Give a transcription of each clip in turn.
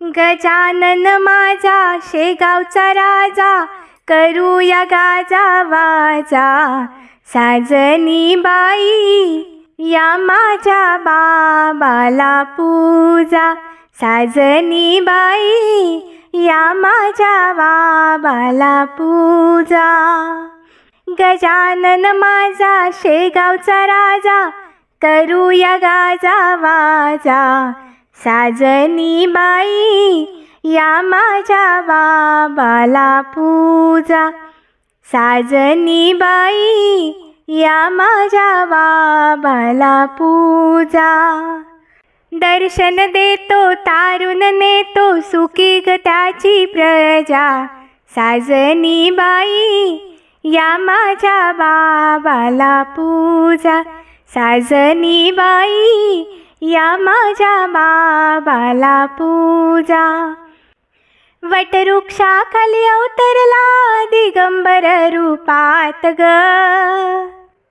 गजानन माझा शेगावचा राजा करूया गाजा वाजा. साजनी बाई या माझ्या बाबाला पूजा. साजनी बाई या माझ्या बाबाला पूजा. गजानन माझा शेगावचा राजा करूया गाजा वाजा. साजनी बाई या माझ्या बाबाला पूजा. साजनी बाई या माझ्या बाबाला पूजा. दर्शन देतो तारुण नेतो सुखी त्याची प्रजा. साजनी बाई या माझ्या बाबाला पूजा. साजनी बाई या माझ्या बाबाला पूजा. वटवृक्षाखाली अवतरला दिगंबर रूपात ग.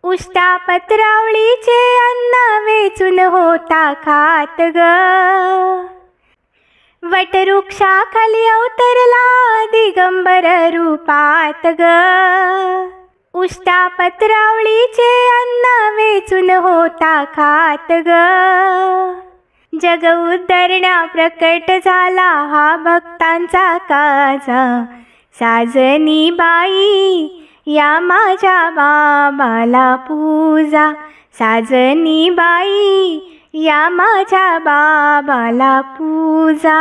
उष्टा पत्रावळीचे अन्न वेचून होता खात ग. वटवृक्षाखाली अवतरला दिगंबर रूपात ग. उष्टा पत्रावळीचे अन्न होता खात ग. जग उद्धरणा प्रकट झाला हा भक्तांचा काजा. साजनी बाई या माझ्या बाबाला पूजा. साजनी बाई या माझ्या बाबाला पूजा.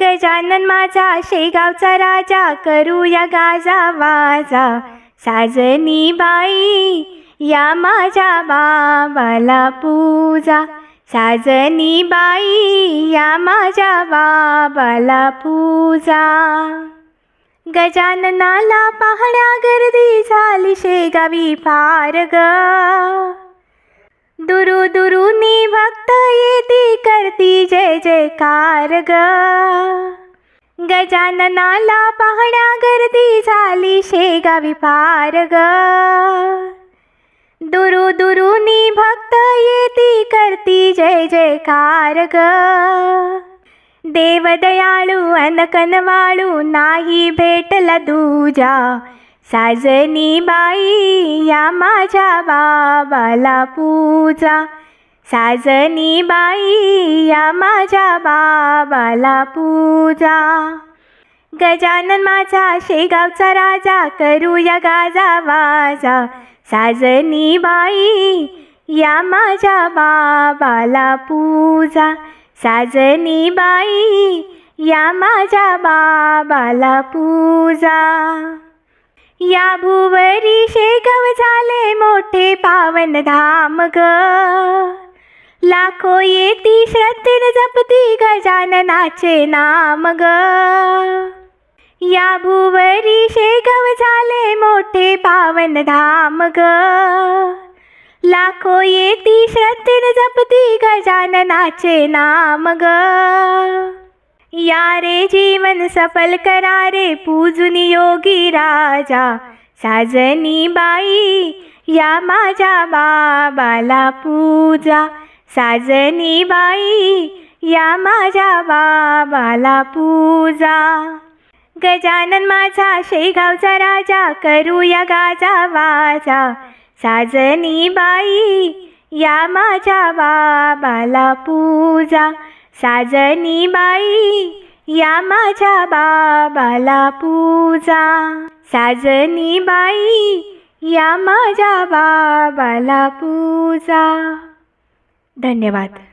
गजानन माझा शेगावचा राजा करूया गाजा वाजा. साजनी बाई या माझ्या बाबाला पूजा. साजनी बाई या माझ्या बाबाला पूजा. गजाननाला पाहण्या गर्दी झाली शेगावी फार ग. दुरु दुरुनी भक्त येती करती जय जयकार ग. गजाननाला पाहण्या गर्दी झाली शेगावी फार ग. दुरु दुरुनी भक्त येती करती जय जयकार ग देवदयाळू अनकनवाळू नाही भेटला दूजा. साजनी बाई या माझ्या बाबाला पूजा. साजनी बाई या माझ्या बाबाला पूजा. गजानन माझा शेगावचा राजा करूया गाजा वाजा. साजनी बाई या माझ्या बाबाला पूजा. साजनी बाई या माझ्या बाबाला पूजा. या भुवरी शेगव झाले मोठे पावन धाम ग. लाखो येती श्रद्धेन जपती गजाननाचे नाम ग. या भुवरी शेगव झाले मोठे पावन धाम ग. लाखो येती श्रद्धेन जपती गजाननाचे नाम ग. या रे जीवन सफल करा रे पूजून योगी राजा. साजनी बाई या माझ्या बाबाला पूजा. साजनी बाई या माझ्या बाबाला पूजा. गजानन माझा शेगावचा राजा करूया गाजा वाजा. साजनी बाई या माझ्या बाबाला पूजा. साजनी बाई या माझ्या बाबाला पूजा. साजनी बाई या माझ्या बाबाला पूजा. धन्यवाद.